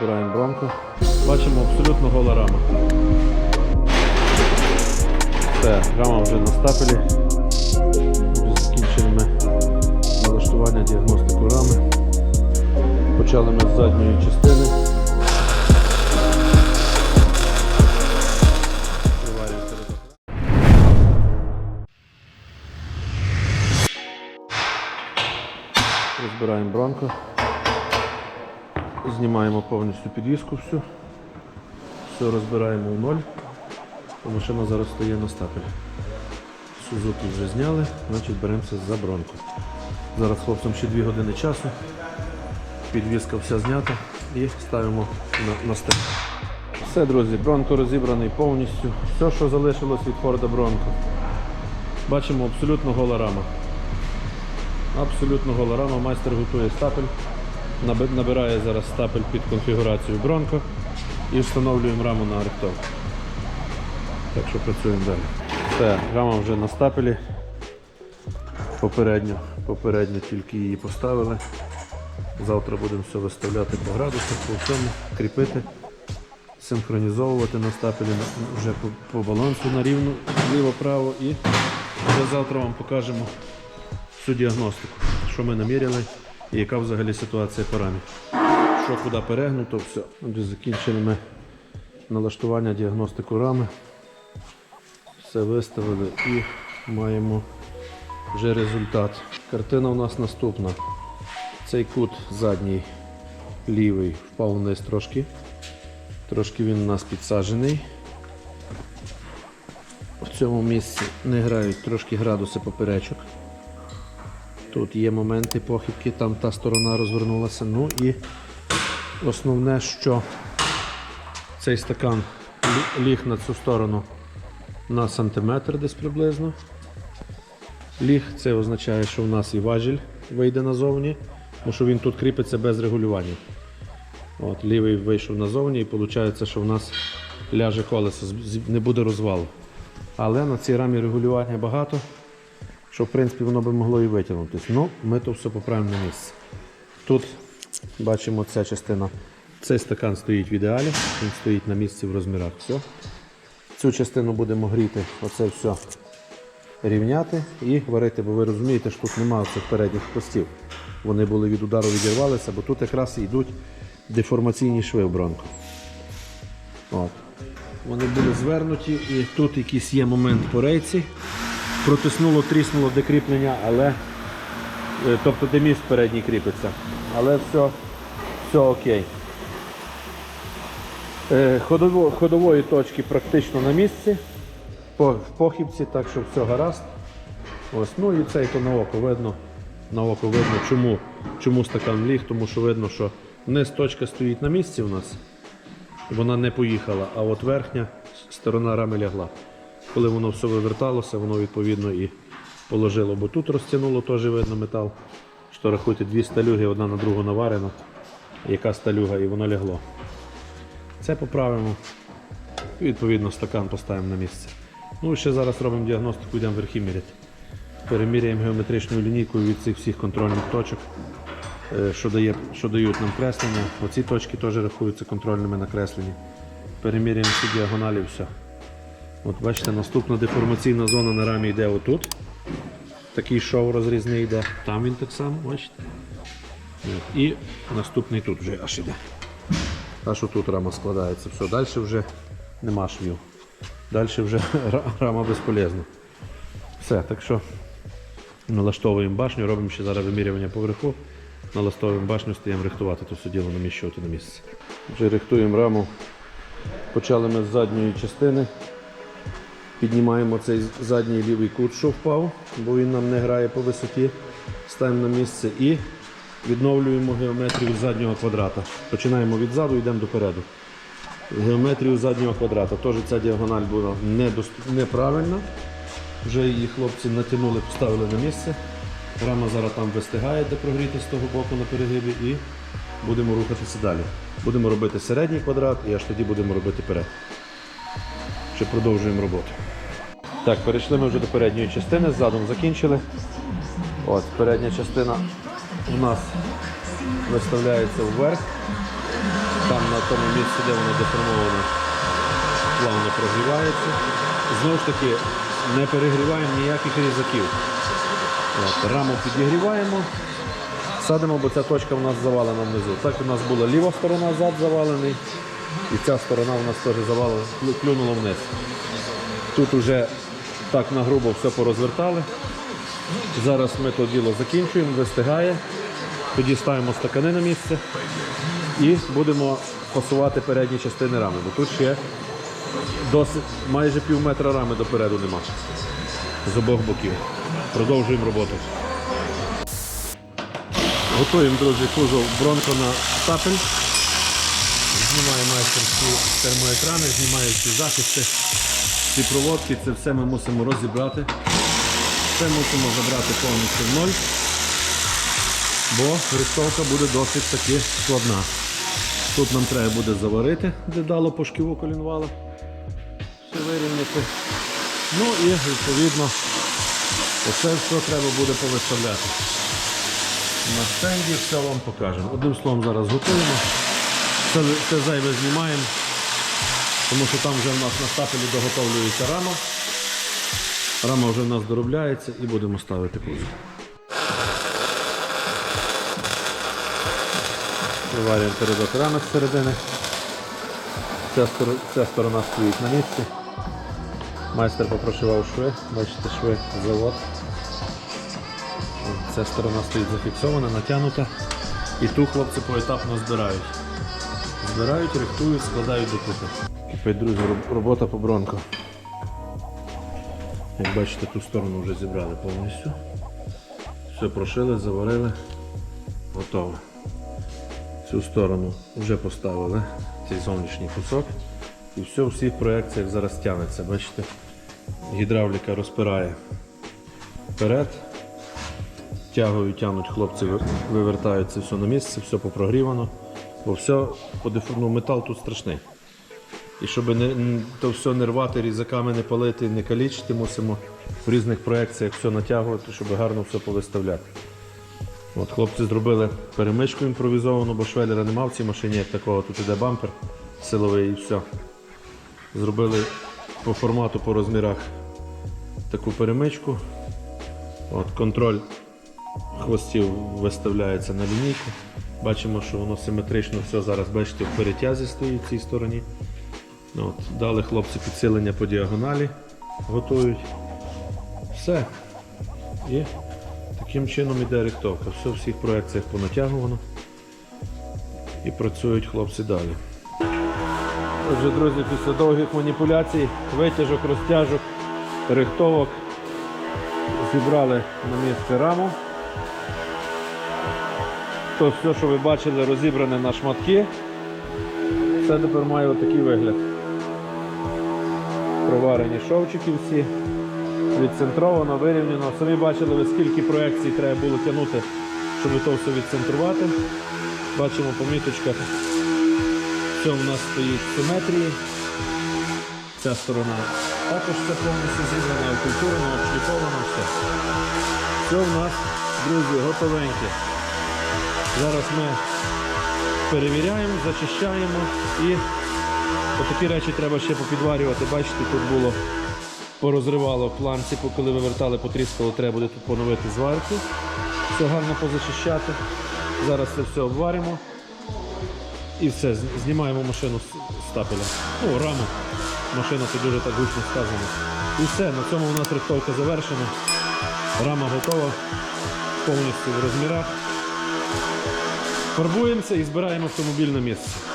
Розбираємо бронку. Бачимо абсолютно гола рама. Все, рама вже на стапелі. Закінчили ми налаштування діагностику рами. Почали ми з задньої частини. Розбираємо бронку. Знімаємо повністю підвіску всю. Все розбираємо в ноль. То машина зараз стоїть на стапелі. Сузуки вже зняли, значить беремося за бронку. Зараз хлопцям ще 2 години часу. Підвіска вся знята і ставимо на, на степ. Все, друзі, бронко розібраний повністю. Все, що залишилось від Форда Бронко. Бачимо абсолютно гола рама. Абсолютно гола рама. Майстер готує стапель. Наби- Набирає зараз стапель під конфігурацію Бронко і встановлюємо раму на арктов. Так що працюємо далі. Все, рама вже на стапелі. Попередньо, попередньо тільки її поставили. Завтра будемо все виставляти по градусах, по всьому, кріпити, синхронізовувати на стапелі вже по, по балансу на рівну ліво-право і вже завтра вам покажемо всю діагностику, що ми наміряли і яка взагалі ситуація по рамі. Що куди перегнуто, все. Отже, закінчили ми налаштування діагностику рами. Все виставили і маємо вже результат. Картина у нас наступна. Цей кут задній лівий впав вниз трошки. Трошки він у нас підсаджений. В цьому місці не грають трошки градуси поперечок. Тут є моменти похибки, там та сторона розвернулася. Ну і основне, що цей стакан ліг на цю сторону на сантиметр десь приблизно. Ліг це означає, що в нас і важіль вийде назовні, тому що він тут кріпиться без регулювання. От, лівий вийшов назовні і виходить, що в нас ляже колесо, не буде розвалу. Але на цій рамі регулювання багато, що в принципі воно би могло і витягнутися. Ну, ми то все поправимо на місце. Тут бачимо ця частина. Цей стакан стоїть в ідеалі, він стоїть на місці в розмірах. Все. Цю частину будемо гріти, оце все рівняти і варити, бо ви розумієте, що тут немає цих передніх хвостів. Вони були від удару відірвалися, бо тут якраз йдуть деформаційні шви в бронку. От. Вони були звернуті і тут якийсь є момент по рейці. Протиснуло, тріснуло де кріплення, але е, тобто де міст передній кріпиться. Але все, все окей. Е, Ходово, ходової точки практично на місці. По, в похибці, так що все гаразд. Ось, ну і цей то на око видно. На око видно, чому, чому стакан ліг, тому що видно, що низ точка стоїть на місці у нас. Вона не поїхала, а от верхня сторона рами лягла. Коли воно все виверталося, воно відповідно і положило. Бо тут розтягнуло теж видно метал. Що рахуйте, дві сталюги, одна на другу наварена. Яка сталюга, і воно лягло. Це поправимо. І відповідно стакан поставимо на місце. Ну і ще зараз робимо діагностику, йдемо верхи міряти. Переміряємо геометричною лінійкою від цих всіх контрольних точок, е, що, дає, що дають нам креслення. Оці точки теж рахуються контрольними накреслені. Переміряємо всі діагоналі, все. От бачите, наступна деформаційна зона на рамі йде отут. Такий шов розрізний йде. Там він так само, бачите. І наступний тут вже аж іде. Аж отут рама складається. Все, далі вже нема швів. Далі вже рама безполезна. Все, так що налаштовуємо башню, робимо ще зараз вимірювання поверху. Налаштовуємо башню, стаємо рихтувати то все діло наміщувати на місце. Вже рихтуємо раму. Почали ми з задньої частини. Піднімаємо цей задній лівий кут, що впав, бо він нам не грає по висоті. Ставимо на місце і відновлюємо геометрію заднього квадрата. Починаємо від ззаду, йдемо допереду. Геометрію заднього квадрата. Теж ця діагональ була неправильна. Вже її хлопці натягнули, поставили на місце. Рама зараз там вистигає, де прогріти з того боку на перегибі, і будемо рухатися далі. Будемо робити середній квадрат і аж тоді будемо робити перед. Ще продовжуємо роботу. Так, перейшли ми вже до передньої частини, задом закінчили. От, передня частина у нас виставляється вверх. Там на тому місці, де воно деформовано, плавно прогрівається. Знову ж таки, не перегріваємо ніяких різаків. От, раму підігріваємо, садимо, бо ця точка в нас завалена внизу. Так у нас була ліва сторона зад завалений, і ця сторона у нас теж завалена, клюнула вниз. Тут вже так на грубо все порозвертали. Зараз ми то діло закінчуємо, вистигає. Тоді ставимо стакани на місце і будемо фасувати передні частини рами. Бо тут ще досить майже пів метра рами допереду нема. З обох боків. Продовжуємо роботу. Готуємо, друзі, кузов бронко на стапель. Знімає майстер термоекрани, знімає всі захисти, всі проводки. Це все ми мусимо розібрати. Це мусимо забрати повністю в ноль, бо рихтовка буде досить таки складна. Тут нам треба буде заварити, де дало по шківу колінвала. Все вирівняти. Ну і відповідно оце все треба буде повиставляти. На стенді все вам покажемо. Одним словом зараз готуємо. Це зайве знімаємо, тому що там вже в нас на стапелі доготовлюється рама. Рама вже в нас доробляється і будемо ставити кузов. Виварюємо передок рами з. Ця, стор- ця сторона стоїть на місці. Майстер попрошивав шви, бачите, шви завод. Ця сторона стоїть зафіксована, натягнута. І ту хлопці поетапно збирають. Збирають, рихтують, складають докупи. Кипить, друзі, робота по бронку. Як бачите, ту сторону вже зібрали повністю. Все прошили, заварили, готово. Цю сторону вже поставили цей зовнішній кусок. І все в всіх проекціях зараз тягнеться. Бачите, гідравліка розпирає вперед. Тягою тягнуть хлопці, ви- вивертають це все на місце, все попрогрівано. Бо все ну, метал тут страшний. І щоб не, то все не рвати, різаками не палити, не калічити, мусимо в різних проекціях все натягувати, щоб гарно все повиставляти. От хлопці зробили перемичку імпровізовану, бо швелера нема в цій машині, як такого, тут іде бампер силовий і все. Зробили по формату, по розмірах таку перемичку. От, контроль хвостів виставляється на лінійку. Бачимо, що воно симетрично все зараз, бачите, в перетязі стоїть в цій стороні. От, дали хлопці підсилення по діагоналі, готують. Все. І таким чином іде рихтовка. Все в всіх проекціях понатягувано. І працюють хлопці далі. Отже, друзі, після довгих маніпуляцій, витяжок, розтяжок, рихтовок зібрали на місце раму. То все, що ви бачили, розібране на шматки. Це тепер має отакий вигляд. Проварені шовчики всі, відцентровано, вирівняно. Самі бачили, скільки проекцій треба було тягнути, щоб то все відцентрувати. Бачимо по міточках. Все у нас стоїть в симетрії. Ця сторона також все повністю зібрана, окультурено, обшліфовано, все. Все в нас, друзі, готовеньке. Зараз ми перевіряємо, зачищаємо і такі речі треба ще попідварювати. Бачите, тут було порозривало планці, коли вивертали, потріскало, треба буде тут поновити зварки. Все гарно позачищати. Зараз це все обваримо. І все, знімаємо машину з стапеля. Ну, раму. Машина тут дуже так гучно сказано. І все, на цьому у нас рихтовка завершена. Рама готова повністю в розмірах. Фарбуємося і збираємо автомобіль на місце.